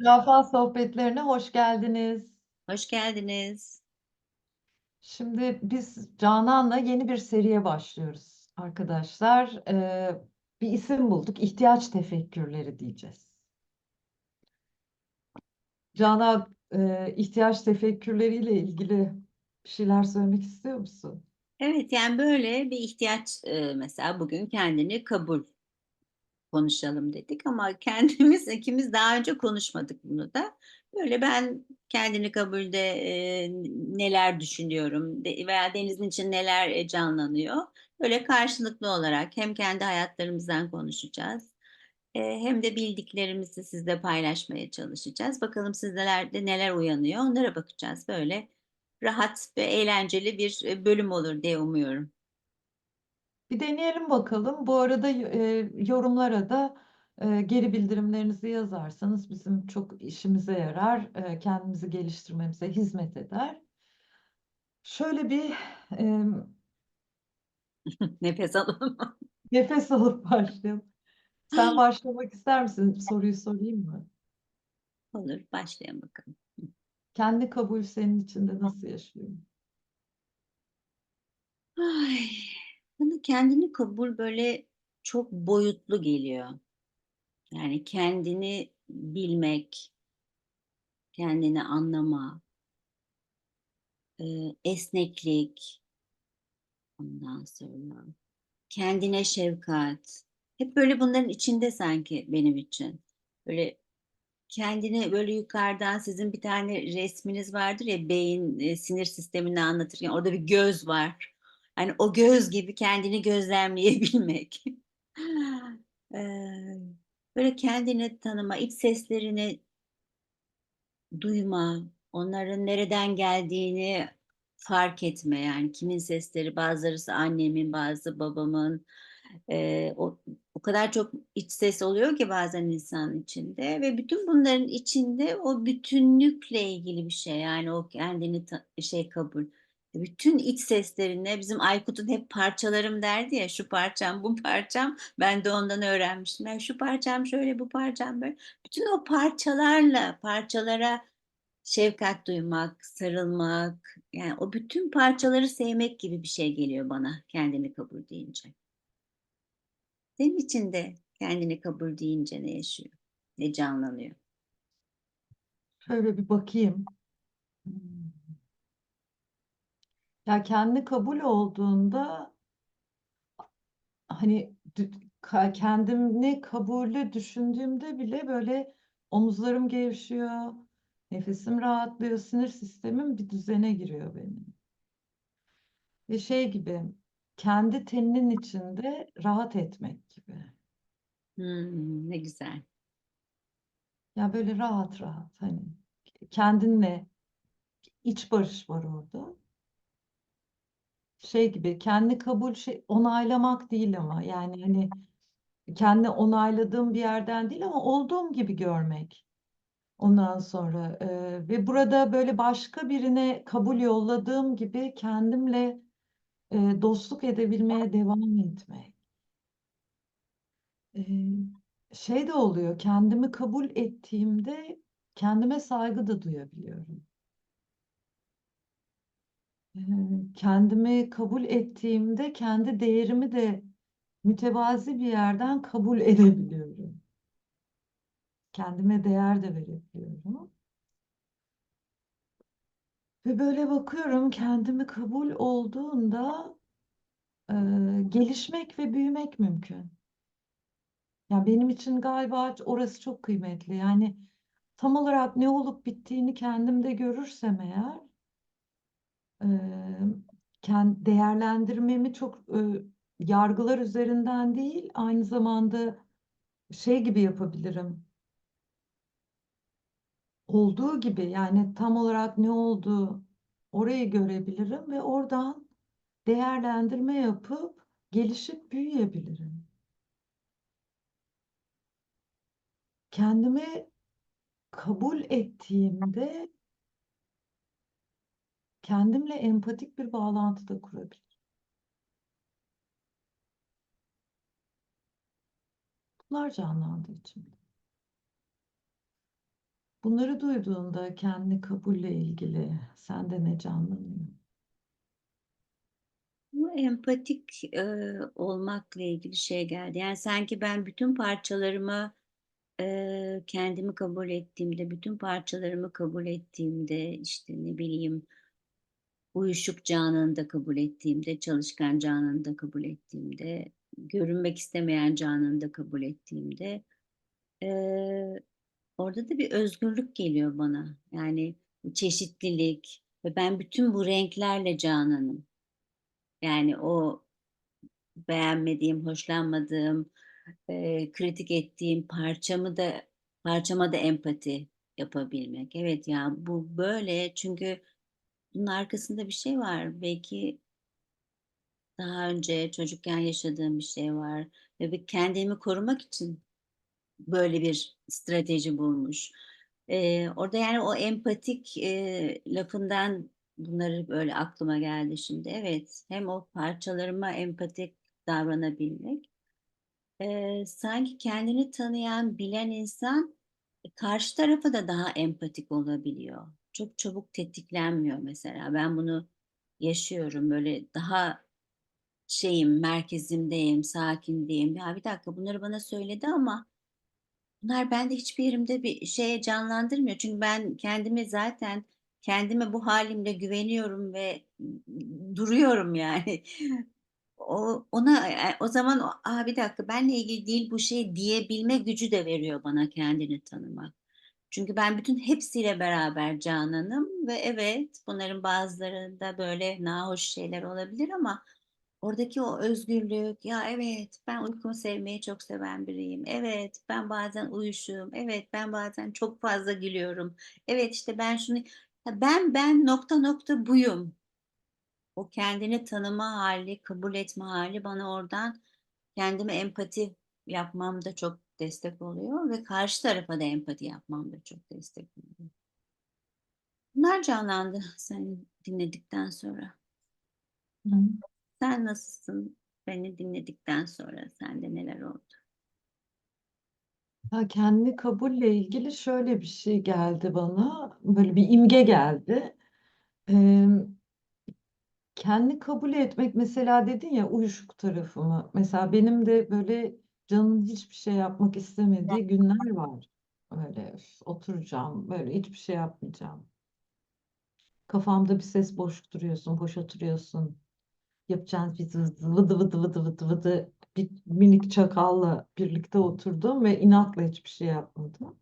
Zürafa sohbetlerine hoş geldiniz. Hoş geldiniz. Şimdi biz Canan'la yeni bir seriye başlıyoruz arkadaşlar. Ee, bir isim bulduk. İhtiyaç tefekkürleri diyeceğiz. Canan, e, ihtiyaç tefekkürleriyle ilgili bir şeyler söylemek istiyor musun? Evet yani böyle bir ihtiyaç e, mesela bugün kendini kabul konuşalım dedik ama kendimiz ikimiz daha önce konuşmadık bunu da. Böyle ben kendini kabulde e, neler düşünüyorum de- veya denizin için neler e, canlanıyor. Böyle karşılıklı olarak hem kendi hayatlarımızdan konuşacağız. e, hem de bildiklerimizi sizle paylaşmaya çalışacağız. Bakalım sizlerde neler uyanıyor onlara bakacağız. Böyle rahat ve eğlenceli bir e, bölüm olur diye umuyorum. Bir deneyelim bakalım. Bu arada e, yorumlara da e, geri bildirimlerinizi yazarsanız bizim çok işimize yarar, e, kendimizi geliştirmemize hizmet eder. Şöyle bir e, Nefes alalım. nefes alıp başlayalım. Sen başlamak ister misin? Soruyu sorayım mı? Olur, başlayalım bakalım. Kendi kabul senin içinde nasıl yaşıyor? Ay, bana kendini kabul böyle çok boyutlu geliyor. Yani kendini bilmek, kendini anlama, e, esneklik, ondan sonra kendine şefkat. Hep böyle bunların içinde sanki benim için. Böyle kendini böyle yukarıdan sizin bir tane resminiz vardır ya beyin e, sinir sistemini anlatırken orada bir göz var. Hani o göz gibi kendini gözlemleyebilmek. Böyle kendini tanıma, iç seslerini duyma, onların nereden geldiğini fark etme. Yani kimin sesleri, bazıları annemin, bazı babamın. Eee, o, o kadar çok iç ses oluyor ki bazen insanın içinde ve bütün bunların içinde o bütünlükle ilgili bir şey. Yani o kendini şey kabul. Bütün iç seslerine bizim Aykut'un hep parçalarım derdi ya şu parçam bu parçam ben de ondan öğrenmiştim. Yani şu parçam şöyle bu parçam böyle. Bütün o parçalarla parçalara şefkat duymak, sarılmak yani o bütün parçaları sevmek gibi bir şey geliyor bana kendini kabul deyince. Senin için de kendini kabul deyince ne yaşıyor? Ne canlanıyor? Şöyle bir bakayım. Ya kendi kabul olduğunda hani dü- ka- kendimi kabulü düşündüğümde bile böyle omuzlarım gevşiyor, nefesim rahatlıyor, sinir sistemim bir düzene giriyor benim. Ve şey gibi kendi teninin içinde rahat etmek gibi. Hmm, ne güzel. Ya böyle rahat rahat hani kendinle iç barış var orada. Şey gibi kendi kabul şey onaylamak değil ama yani hani kendi onayladığım bir yerden değil ama olduğum gibi görmek. Ondan sonra e, ve burada böyle başka birine kabul yolladığım gibi kendimle e, dostluk edebilmeye devam etmek. E, şey de oluyor kendimi kabul ettiğimde kendime saygı da duyabiliyorum. Kendimi kabul ettiğimde kendi değerimi de mütevazi bir yerden kabul edebiliyorum. Kendime değer de verebiliyorum. Ve böyle bakıyorum kendimi kabul olduğunda e, gelişmek ve büyümek mümkün. Ya benim için galiba orası çok kıymetli. Yani tam olarak ne olup bittiğini kendimde görürsem eğer e, kend, değerlendirmemi çok yargılar üzerinden değil aynı zamanda şey gibi yapabilirim. Olduğu gibi yani tam olarak ne olduğu orayı görebilirim ve oradan değerlendirme yapıp gelişip büyüyebilirim. Kendimi kabul ettiğimde kendimle empatik bir bağlantı da kurabilirim. Bunlar canlandı içimde. Bunları duyduğunda kendi kabulle ilgili sende ne canlanıyor? Bu empatik e, olmakla ilgili şey geldi. Yani sanki ben bütün parçalarımı e, kendimi kabul ettiğimde, bütün parçalarımı kabul ettiğimde, işte ne bileyim uyuşuk Canan'ı da kabul ettiğimde, çalışkan Canan'ı da kabul ettiğimde, görünmek istemeyen Canan'ı da kabul ettiğimde, e, orada da bir özgürlük geliyor bana. Yani çeşitlilik ve ben bütün bu renklerle Canan'ım. Yani o beğenmediğim, hoşlanmadığım, e, kritik ettiğim parçamı da parçama da empati yapabilmek. Evet ya bu böyle çünkü bunun arkasında bir şey var. Belki daha önce çocukken yaşadığım bir şey var ve kendimi korumak için böyle bir strateji bulmuş. Ee, orada yani o empatik e, lafından bunları böyle aklıma geldi şimdi. Evet, hem o parçalarıma empatik davranabilmek, e, sanki kendini tanıyan, bilen insan karşı tarafa da daha empatik olabiliyor. Çok çabuk tetiklenmiyor mesela. Ben bunu yaşıyorum böyle daha şeyim, merkezimdeyim, sakindeyim. Ya bir dakika bunları bana söyledi ama bunlar bende hiçbir yerimde bir şey canlandırmıyor. Çünkü ben kendimi zaten kendime bu halimle güveniyorum ve duruyorum yani. O ona o zaman o, "A, bir dakika benle ilgili değil bu şey." diyebilme gücü de veriyor bana kendini tanımak. Çünkü ben bütün hepsiyle beraber Canan'ım ve evet bunların bazılarında böyle nahoş şeyler olabilir ama oradaki o özgürlük, ya evet ben uykumu sevmeyi çok seven biriyim. Evet ben bazen uyuşuğum. Evet ben bazen çok fazla gülüyorum. Evet işte ben şunu ben ben nokta nokta buyum. O kendini tanıma hali, kabul etme hali bana oradan kendime empati yapmamda çok destek oluyor ve karşı tarafa da empati yapmamda çok destek oluyor. Bunlar canlandı seni dinledikten sonra. Hı. Sen nasılsın beni dinledikten sonra? Sende neler oldu? Ya kendi kabulle ilgili şöyle bir şey geldi bana. Böyle bir imge geldi. Ee, kendi kabul etmek mesela dedin ya uyuşuk tarafımı. Mesela benim de böyle canım hiçbir şey yapmak istemediği günler var. Öyle üf, oturacağım, böyle hiçbir şey yapmayacağım. Kafamda bir ses boş duruyorsun, boş oturuyorsun. Yapacağınız bir vıdı vıdı vıdı vıdı vıdı vıdı bir minik çakalla birlikte oturdum ve inatla hiçbir şey yapmadım.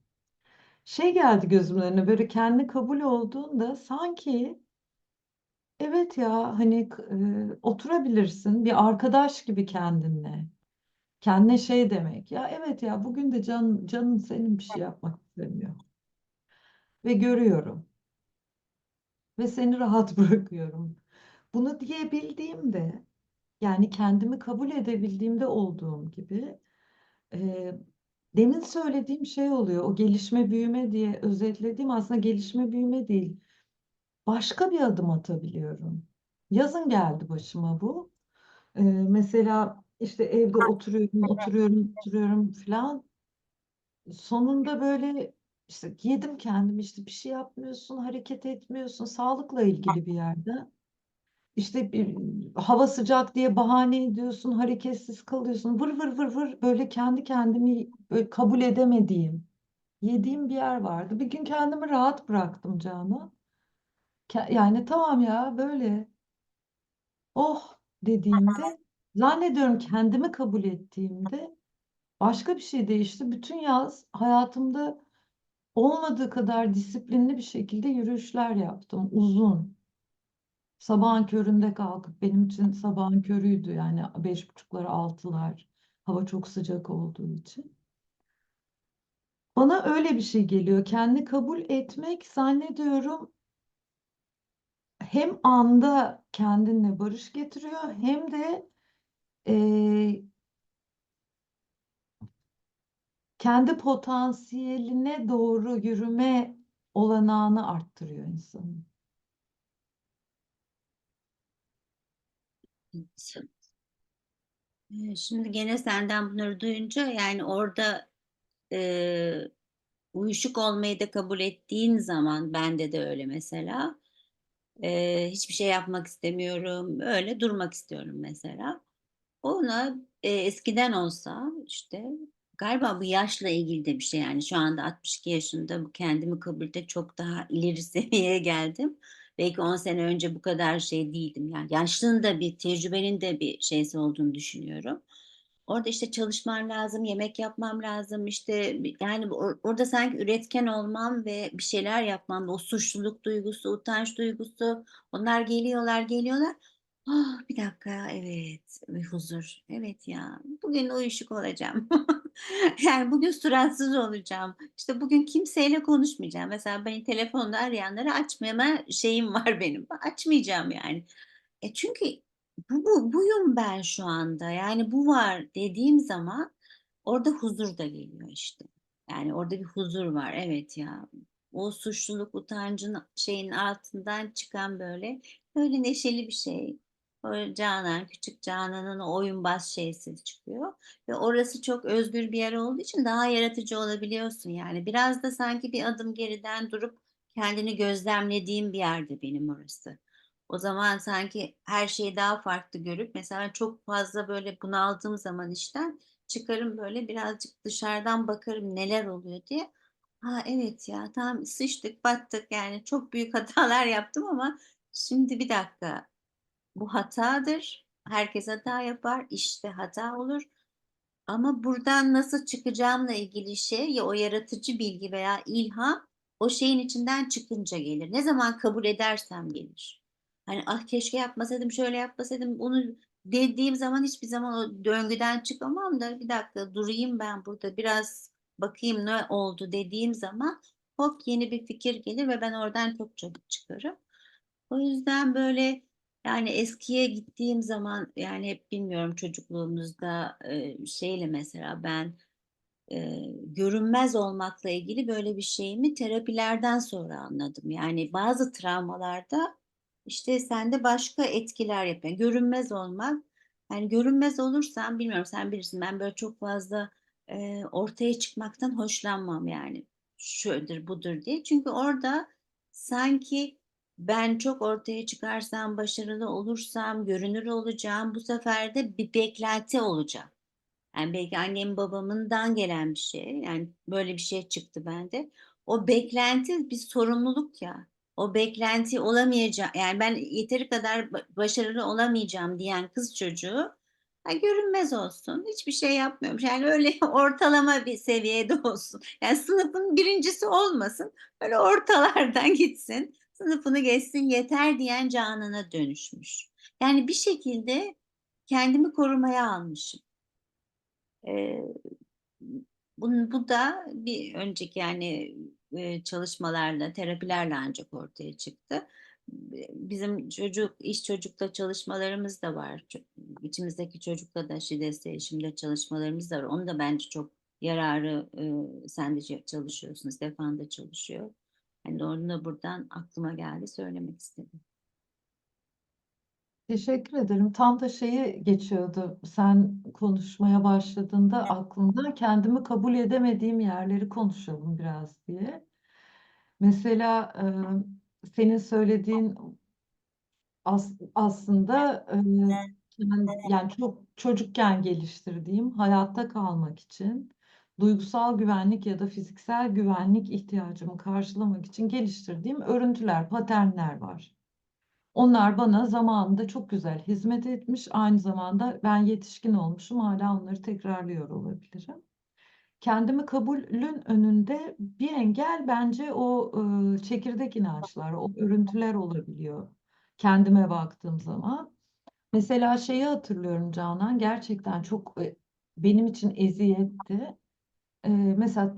Şey geldi gözümün önüne böyle kendi kabul olduğunda sanki evet ya hani e, oturabilirsin bir arkadaş gibi kendinle. Kendine şey demek ya evet ya bugün de can, canın senin bir şey yapmak istemiyor. Ve görüyorum ve seni rahat bırakıyorum. Bunu diyebildiğimde yani kendimi kabul edebildiğimde olduğum gibi e, demin söylediğim şey oluyor. O gelişme büyüme diye özetlediğim aslında gelişme büyüme değil. Başka bir adım atabiliyorum. Yazın geldi başıma bu. E, mesela işte evde oturuyorum, oturuyorum, oturuyorum falan. Sonunda böyle işte yedim kendimi işte bir şey yapmıyorsun, hareket etmiyorsun, sağlıkla ilgili bir yerde. İşte bir, hava sıcak diye bahane ediyorsun, hareketsiz kalıyorsun. Vır vır vır vır böyle kendi kendimi böyle kabul edemediğim, yediğim bir yer vardı. Bir gün kendimi rahat bıraktım Canan. Yani tamam ya böyle oh dediğimde zannediyorum kendimi kabul ettiğimde başka bir şey değişti. Bütün yaz hayatımda olmadığı kadar disiplinli bir şekilde yürüyüşler yaptım. Uzun. Sabahın köründe kalkıp benim için sabahın körüydü yani beş buçuklar altılar hava çok sıcak olduğu için. Bana öyle bir şey geliyor. Kendi kabul etmek zannediyorum hem anda kendinle barış getiriyor hem de eee, kendi potansiyeline doğru yürüme olanağını arttırıyor insanın. Şimdi gene senden bunları duyunca yani orada e, uyuşuk olmayı da kabul ettiğin zaman bende de öyle mesela. Eee, hiçbir şey yapmak istemiyorum. Öyle durmak istiyorum mesela. Ona, eee, eskiden olsa, işte, galiba bu yaşla ilgili de bir şey, yani, şu anda 62 yaşında bu kendimi kabulde çok daha ileri seviyeye geldim. Belki 10 sene önce bu kadar şey değildim. Yani, yaşlının da bir tecrübenin de bir şeysi olduğunu düşünüyorum. Orada, işte, çalışmam lazım, yemek yapmam lazım, işte, yani, or orada sanki üretken olmam ve bir şeyler yapmam, o suçluluk duygusu, utanç duygusu, onlar geliyorlar, geliyorlar. Ah, bir dakika, evet, bir huzur. Evet ya, bugün uyuşuk olacağım. Yani, bugün suratsız olacağım. İşte, bugün kimseyle konuşmayacağım. Mesela beni telefonda arayanları açmama şeyim var benim. Açmayacağım yani. E, çünkü bu bu buyum ben şu anda. Yani, bu var dediğim zaman orada huzur da geliyor işte. Yani, orada bir huzur var. Evet ya, o suçluluk, utancın şeyin altından çıkan böyle, böyle neşeli bir şey. Böyle Canan, küçük Canan'ın oyunbaz şeysi çıkıyor ve orası çok özgür bir yer olduğu için daha yaratıcı olabiliyorsun yani. Biraz da sanki bir adım geriden durup kendini gözlemlediğim bir yerde benim orası. O zaman sanki her şeyi daha farklı görüp mesela çok fazla böyle bunaldığım zaman işten çıkarım böyle birazcık dışarıdan bakarım neler oluyor diye. Ha, evet ya, tamam sıçtık, battık yani çok büyük hatalar yaptım ama şimdi bir dakika, bu hatadır. Herkes hata yapar, işte hata olur. Ama buradan nasıl çıkacağımla ilgili şey ya o yaratıcı bilgi veya ilham o şeyin içinden çıkınca gelir. Ne zaman kabul edersem gelir. Hani, "Ah, keşke yapmasaydım, şöyle yapmasaydım." Onu dediğim zaman hiçbir zaman o döngüden çıkamam da "Bir dakika, durayım ben burada, biraz bakayım ne oldu?" dediğim zaman hop yeni bir fikir gelir ve ben oradan çok çabuk çıkarım. O yüzden, böyle, yani, eskiye gittiğim zaman, yani, hep bilmiyorum çocukluğumuzda, şeyle mesela ben, görünmez olmakla ilgili böyle bir şeyimi terapilerden sonra anladım. Yani, bazı travmalarda, işte, sende başka etkiler yapıyor. Görünmez olmak, yani, görünmez olursam bilmiyorum sen bilirsin ben böyle çok fazla, eee, ortaya çıkmaktan hoşlanmam, yani. Şöyledir, budur diye. Çünkü orada sanki ben çok ortaya çıkarsam, başarılı olursam, görünür olacağım, bu sefer de bir beklenti olacak. Yani, belki annem babamından gelen bir şey, yani, böyle bir şey çıktı bende. O beklenti bir sorumluluk ya. O beklenti olamayaca yani, ben yeteri kadar ba başarılı olamayacağım diyen kız çocuğu, ha, görünmez olsun, hiçbir şey yapmıyormuş. Yani, öyle ortalama bir seviyede olsun. Yani, sınıfın birincisi olmasın, öyle ortalardan gitsin, sınıfını geçsin yeter diyen Canan'a dönüşmüş. Yani, bir şekilde kendimi korumaya almışım. Eee, bun bu da bir önceki, yani, eee, çalışmalarla, terapilerle ancak ortaya çıktı. Bizim çocuk iş çocukla çalışmalarımız da var. İçimizdeki çocukla da şiddetsiz erişimde çalışmalarımız da var. Onun da bence çok yararı, ııı, sen de çalışıyorsun, Stefan da çalışıyor. Hani, onu da buradan aklıma geldi, söylemek istedim. Teşekkür ederim. Tam da şeyi geçiyordu sen konuşmaya başladığında aklımdan, kendimi kabul edemediğim yerleri konuşalım biraz diye. Mesela, emm, senin söylediğin as aslında, ken yani, çok çocukken geliştirdiğim, hayatta kalmak için, duygusal güvenlik ya da fiziksel güvenlik ihtiyacımı karşılamak için geliştirdiğim örüntüler, paternler var. Onlar bana zamanında çok güzel hizmet etmiş. Aynı zamanda ben yetişkin olmuşum, hâlâ onları tekrarlıyor olabilirim. Kendimi kabulün önünde bir engel bence o, ııı, çekirdek inançlar, o örüntüler olabiliyor kendime baktığım zaman. Mesela şeyi hatırlıyorum Canan, gerçekten çok, eee, benim için eziyetti. Eee, mesela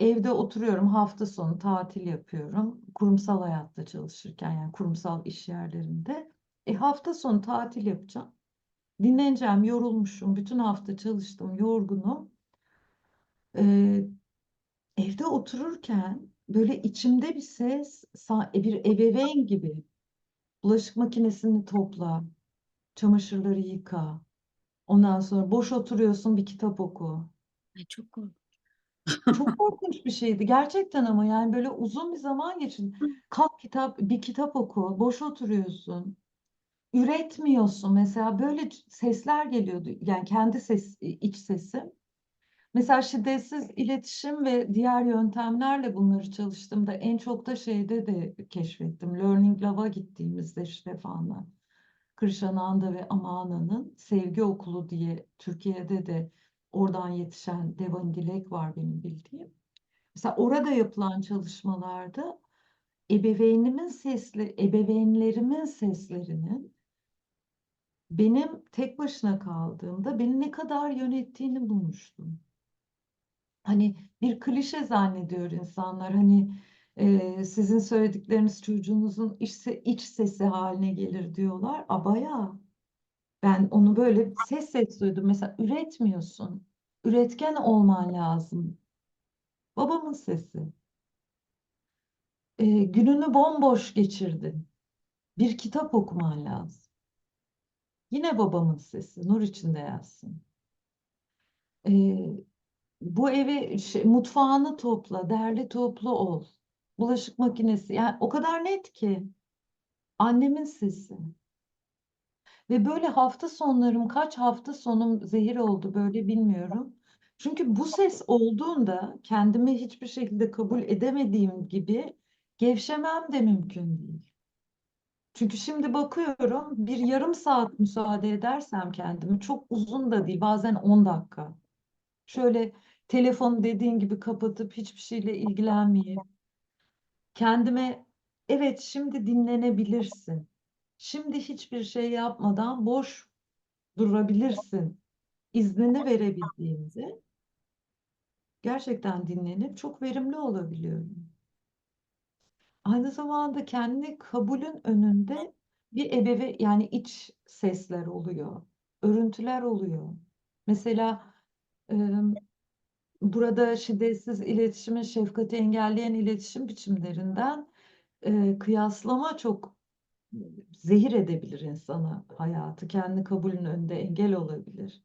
evde oturuyorum, hafta sonu tatil yapıyorum. Kurumsal hayatta çalışırken, yani, kurumsal iş yerlerinde. E, hafta sonu tatil yapacağım. Dinleneceğim, yorulmuşum, bütün hafta çalıştım, yorgunum. Eee, evde otururken, böyle, içimde bir ses e, bir ebeveyn gibi, bulaşık makinesini topla, çamaşırları yıka, ondan sonra boş oturuyorsun, bir kitap oku. Ay, çok korkunç. Çok korkunç bir şeydi gerçekten ama yani böyle uzun bir zaman geçin. Kalk kitap, bir kitap oku, boş oturuyorsun. Üretmiyorsun mesela böyle sesler geliyordu. Yani kendi ses, iç sesim. Mesela şiddetsiz iletişim ve diğer yöntemlerle bunları çalıştığımda en çok da şeyde de keşfettim. Learning Love'a gittiğimizde Ştefan'la, Krishananda ve Amana'nın Sevgi Okulu diye Türkiye'de de oradan yetişen Devan Dilek var benim bildiğim. Mesela orada yapılan çalışmalarda ebeveynimin sesli, ebeveynlerimin seslerinin benim tek başına kaldığımda beni ne kadar yönettiğini bulmuştum. Hani bir klişe zannediyor insanlar. Hani e, sizin söyledikleriniz çocuğunuzun iç, iç sesi haline gelir diyorlar. A bayağı. Ben onu böyle ses ses duydum. Mesela üretmiyorsun. Üretken olman lazım. Babamın sesi. E, gününü bomboş geçirdin. Bir kitap okuman lazım. Yine babamın sesi. Nur içinde yazsın. E, bu evi şey, mutfağını topla, derli toplu ol. Bulaşık makinesi. Yani o kadar net ki. Annemin sesi. Ve böyle hafta sonlarım kaç hafta sonum zehir oldu böyle bilmiyorum. Çünkü bu ses olduğunda kendimi hiçbir şekilde kabul edemediğim gibi gevşemem de mümkün değil. Çünkü şimdi bakıyorum bir yarım saat müsaade edersem kendimi çok uzun da değil bazen 10 dakika. Şöyle telefonu dediğin gibi kapatıp hiçbir şeyle ilgilenmeyip kendime evet şimdi dinlenebilirsin. Şimdi hiçbir şey yapmadan boş durabilirsin. iznini verebildiğimde gerçekten dinlenip çok verimli olabiliyorum. Aynı zamanda kendi kabulün önünde bir ebeve yani iç sesler oluyor. Örüntüler oluyor. Mesela e, burada şiddetsiz iletişimin şefkati engelleyen iletişim biçimlerinden e, kıyaslama çok zehir edebilir insana hayatı. Kendi kabulün önünde engel olabilir.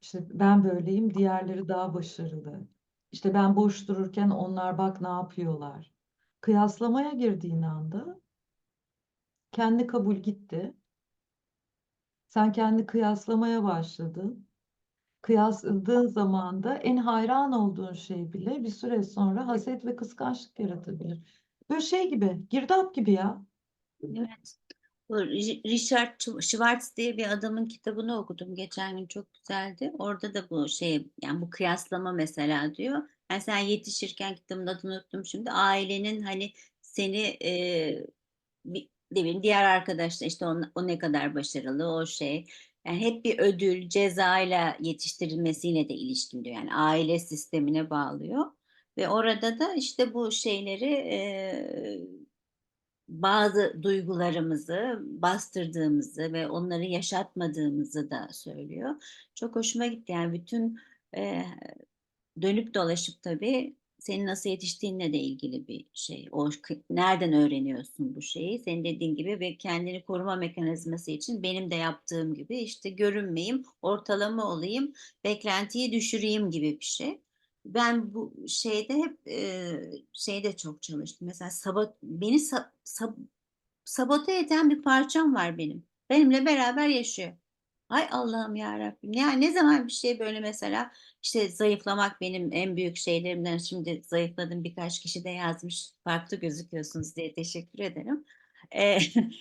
İşte ben böyleyim, diğerleri daha başarılı. İşte ben boş dururken onlar bak ne yapıyorlar. Kıyaslamaya girdiğin anda kendi kabul gitti. Sen kendi kıyaslamaya başladın. Kıyasladığın zaman da en hayran olduğun şey bile bir süre sonra haset ve kıskançlık yaratabilir. Böyle şey gibi, girdap gibi ya. Evet. Richard Sch- Schwartz diye bir adamın kitabını okudum geçen gün çok güzeldi. Orada da bu şey yani bu kıyaslama mesela diyor. Yani sen yetişirken kitabın adını unuttum şimdi. Ailenin hani seni e, bir, demin diğer arkadaşlar işte o, o ne kadar başarılı o şey. Yani hep bir ödül, cezayla yetiştirilmesiyle de ilişkin diyor. Yani aile sistemine bağlıyor. Ve orada da işte bu şeyleri e, bazı duygularımızı bastırdığımızı ve onları yaşatmadığımızı da söylüyor. Çok hoşuma gitti. Yani bütün e, dönüp dolaşıp tabii senin nasıl yetiştiğinle de ilgili bir şey. O nereden öğreniyorsun bu şeyi? Senin dediğin gibi ve kendini koruma mekanizması için benim de yaptığım gibi işte görünmeyeyim, ortalama olayım, beklentiyi düşüreyim gibi bir şey. Ben bu şeyde hep e, şeyde çok çalıştım. Mesela sabot beni sa- sab- sabote eden bir parçam var benim. Benimle beraber yaşıyor. Ay Allah'ım ya Rabbim. Yani ne zaman bir şey böyle mesela işte zayıflamak benim en büyük şeylerimden. Şimdi zayıfladım birkaç kişi de yazmış. Farklı gözüküyorsunuz diye teşekkür ederim. Ee,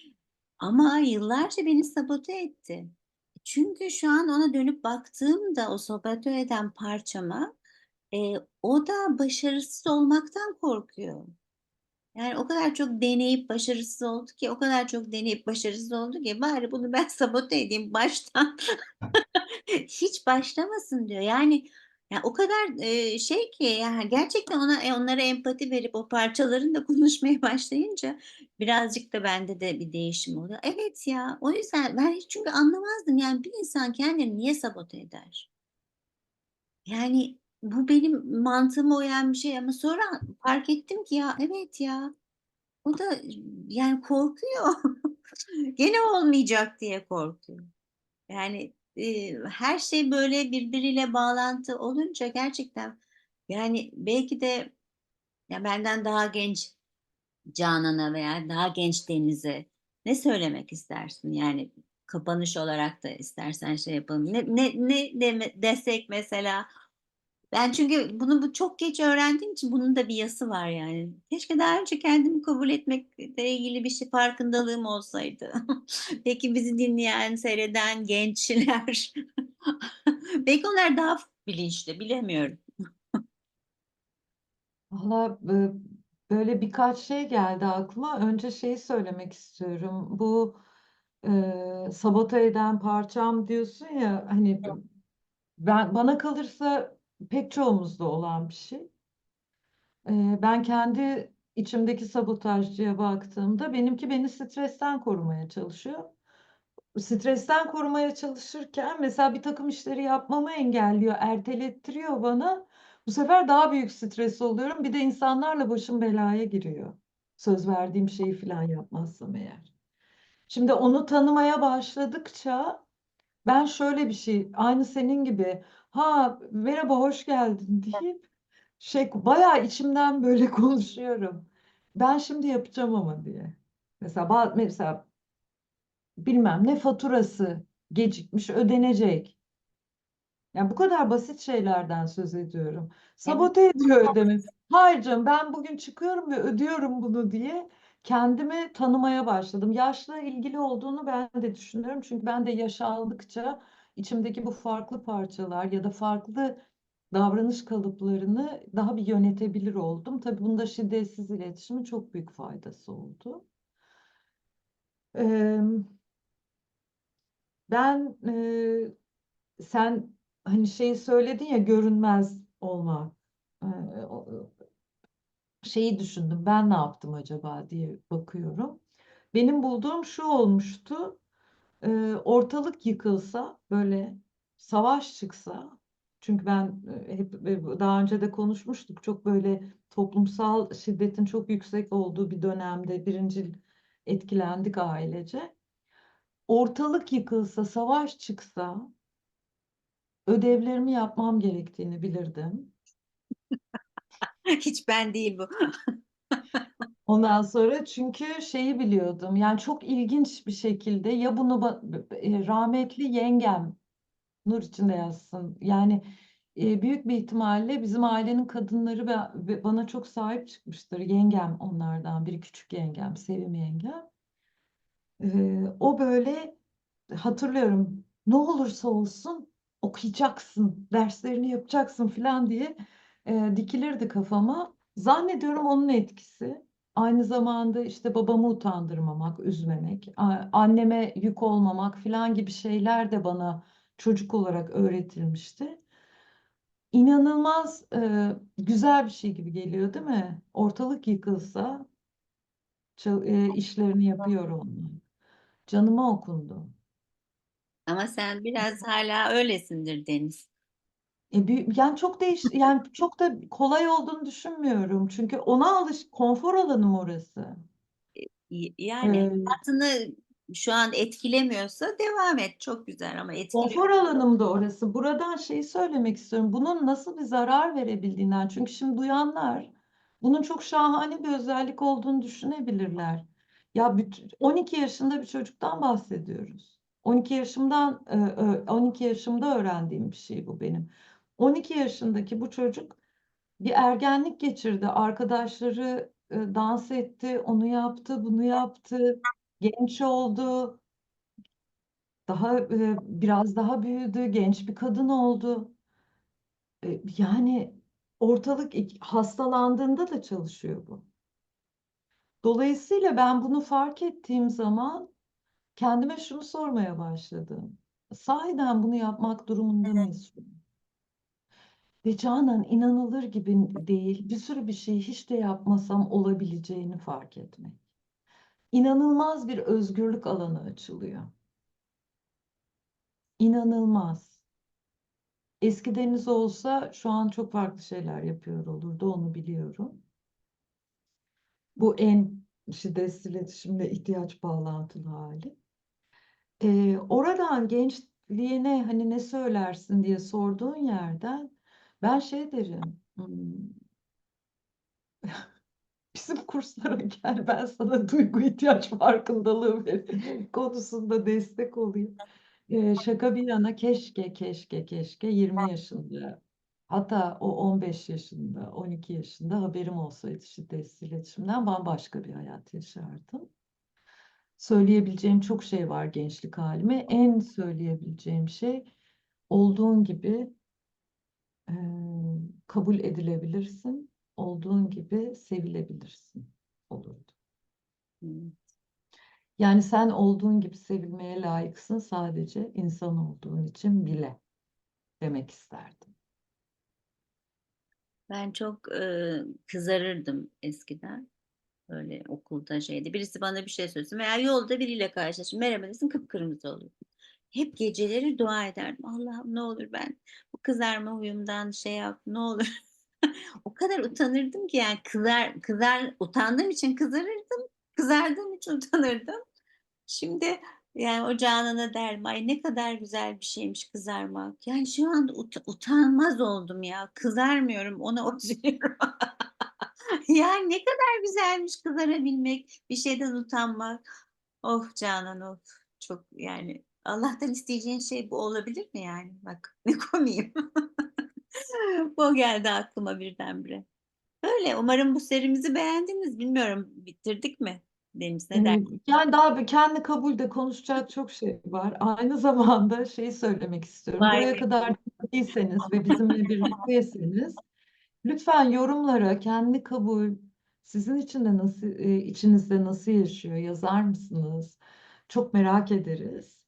ama yıllarca beni sabote etti. Çünkü şu an ona dönüp baktığımda o sabote eden parçama e, o da başarısız olmaktan korkuyor. Yani o kadar çok deneyip başarısız oldu ki, o kadar çok deneyip başarısız oldu ki bari bunu ben sabote edeyim baştan. Hiç başlamasın diyor. Yani ya o kadar e, şey ki yani gerçekten ona e, onlara empati verip o parçaların da konuşmaya başlayınca birazcık da bende de bir değişim oluyor. Evet ya o yüzden ben hiç çünkü anlamazdım yani bir insan kendini niye sabote eder? Yani bu benim mantığıma uyan bir şey ama sonra fark ettim ki ya evet ya o da yani korkuyor. Gene olmayacak diye korkuyor. Yani e, her şey böyle birbiriyle bağlantı olunca gerçekten Yani belki de ya benden daha genç Canan'a veya daha genç Deniz'e ne söylemek istersin? Yani kapanış olarak da istersen şey yapalım. Ne ne ne desek mesela? Ben çünkü bunu bu çok geç öğrendiğim için bunun da bir yası var yani. Keşke daha önce kendimi kabul etmekle ilgili bir şey farkındalığım olsaydı. Peki bizi dinleyen, seyreden gençler belki onlar daha bilinçli, bilemiyorum. Valla böyle birkaç şey geldi aklıma. Önce şeyi söylemek istiyorum. Bu e, sabote eden parçam diyorsun ya hani ben bana kalırsa pek çoğumuzda olan bir şey. E, ben kendi içimdeki sabotajcıya baktığımda benimki beni stresten korumaya çalışıyor. Stresten korumaya çalışırken mesela bir takım işleri yapmamı engelliyor, ertelettiriyor bana. Bu sefer daha büyük stres oluyorum. Bir de insanlarla başım belaya giriyor. Söz verdiğim şeyi falan yapmazsam eğer. Şimdi onu tanımaya başladıkça ben şöyle bir şey, aynı senin gibi, ha merhaba hoş geldin deyip şey bayağı içimden böyle konuşuyorum. Ben şimdi yapacağım ama diye. Mesela mesela bilmem ne faturası gecikmiş ödenecek. Yani bu kadar basit şeylerden söz ediyorum. Sabote ediyor ödemi. Hayır canım ben bugün çıkıyorum ve ödüyorum bunu diye kendimi tanımaya başladım. Yaşla ilgili olduğunu ben de düşünüyorum. Çünkü ben de yaş aldıkça içimdeki bu farklı parçalar ya da farklı davranış kalıplarını daha bir yönetebilir oldum. Tabii bunda şiddetsiz iletişimin çok büyük faydası oldu. Ben sen hani şeyi söyledin ya görünmez olmak. Ee, o- şeyi düşündüm ben ne yaptım acaba diye bakıyorum. Benim bulduğum şu olmuştu. Ee, ortalık yıkılsa böyle savaş çıksa çünkü ben e, hep e, daha önce de konuşmuştuk çok böyle toplumsal şiddetin çok yüksek olduğu bir dönemde birincil etkilendik ailece. Ortalık yıkılsa, savaş çıksa ödevlerimi yapmam gerektiğini bilirdim. Hiç ben değil bu. Ondan sonra çünkü şeyi biliyordum. Yani çok ilginç bir şekilde ya bunu e, rahmetli yengem nur içinde yazsın. Yani e, büyük bir ihtimalle bizim ailenin kadınları ve bana çok sahip çıkmıştır. Yengem onlardan biri küçük yengem, Sevim yengem. Ee, o böyle hatırlıyorum ne olursa olsun okuyacaksın, derslerini yapacaksın falan diye e, dikilirdi kafama. Zannediyorum onun etkisi. Aynı zamanda işte babamı utandırmamak, üzmemek, anneme yük olmamak falan gibi şeyler de bana çocuk olarak öğretilmişti. İnanılmaz e, güzel bir şey gibi geliyor, değil mi? Ortalık yıkılsa e, işlerini yapıyor olmak. Canıma okundu. Ama sen biraz hala öylesindir Deniz. E, büyü- yani çok değiş yani çok da kolay olduğunu düşünmüyorum. Çünkü ona alış konfor alanım orası. Y- Yani Ee, hayatını şu an etkilemiyorsa devam et. Çok güzel ama etkiliyor. konfor alanım da orası. Buradan şeyi söylemek istiyorum. Bunun nasıl bir zarar verebildiğinden. Çünkü şimdi duyanlar bunun çok şahane bir özellik olduğunu düşünebilirler. Ya bütün, 12 yaşında bir çocuktan bahsediyoruz. 12 yaşımdan e, ö- 12 yaşımda öğrendiğim bir şey bu benim. 12 yaşındaki bu çocuk bir ergenlik geçirdi. Arkadaşları e, dans etti, onu yaptı, bunu yaptı. Genç oldu, daha e, biraz daha büyüdü, genç bir kadın oldu. E, yani ortalık hastalandığında da çalışıyor bu. Dolayısıyla ben bunu fark ettiğim zaman kendime şunu sormaya başladım. Sahiden bunu yapmak durumunda mıyız? an? Ve Canan inanılır gibi değil. Bir sürü bir şey hiç de yapmasam olabileceğini fark etmek. İnanılmaz bir özgürlük alanı açılıyor. İnanılmaz. Eski Deniz olsa şu an çok farklı şeyler yapıyor olurdu, onu biliyorum. Bu en şiddetsiz iletişimle ihtiyaç bağlantılı hali. Ee, oradan gençliğine hani ne söylersin diye sorduğun yerden ben şey derim. Hmm. Bizim kurslara gel ben sana duygu ihtiyaç farkındalığı konusunda destek olayım. Ee, şaka bir yana keşke keşke keşke 20 yaşında hatta o 15 yaşında 12 yaşında haberim olsaydı şiddetsiz iletişimden bambaşka bir hayat yaşardım. Söyleyebileceğim çok şey var gençlik halime. En söyleyebileceğim şey olduğun gibi eee, kabul edilebilirsin, olduğun gibi sevilebilirsin olurdu. Hmm. Yani sen olduğun gibi sevilmeye layıksın sadece insan olduğun için bile demek isterdim. Ben çok e, kızarırdım eskiden. Böyle okulda şeydi. Birisi bana bir şey söylesin veya yolda biriyle karşılaştım. Merhaba desin kıpkırmızı olur. Hep geceleri dua ederdim. Allah'ım ne olur ben bu kızarma huyumdan şey yap ne olur. o kadar utanırdım ki yani kızar, kızar utandığım için kızarırdım. Kızardığım için utanırdım. Şimdi yani o Canan'a derim ay ne kadar güzel bir şeymiş kızarmak. Yani şu anda ut- utanmaz oldum ya. Kızarmıyorum ona üzülüyorum. Yani ne kadar güzelmiş kızarabilmek, bir şeyden utanmak. Of Canan of. Çok yani Allah'tan isteyeceğin şey bu olabilir mi yani? Bak ne komiyim. Bu geldi aklıma birdenbire. Öyle umarım bu serimizi beğendiniz. Bilmiyorum bitirdik mi? Deniz ne der? Ee, Yani daha kendi kabulde konuşacak çok şey var. Aynı zamanda şeyi söylemek istiyorum. Vay Buraya kadar dinlediyseniz ve bizimle birlikteyseniz lütfen yorumlara kendi kabul sizin için de nasıl e, içinizde nasıl yaşıyor yazar mısınız? Çok merak ederiz.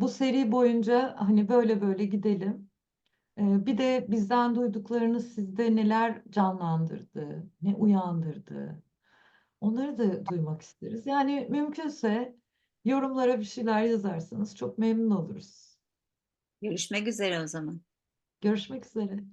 Bu seri boyunca hani böyle böyle gidelim. Bir de bizden duyduklarınız sizde neler canlandırdı, ne uyandırdı? Onları da duymak isteriz. Yani mümkünse yorumlara bir şeyler yazarsanız çok memnun oluruz. Görüşmek üzere o zaman. Görüşmek üzere.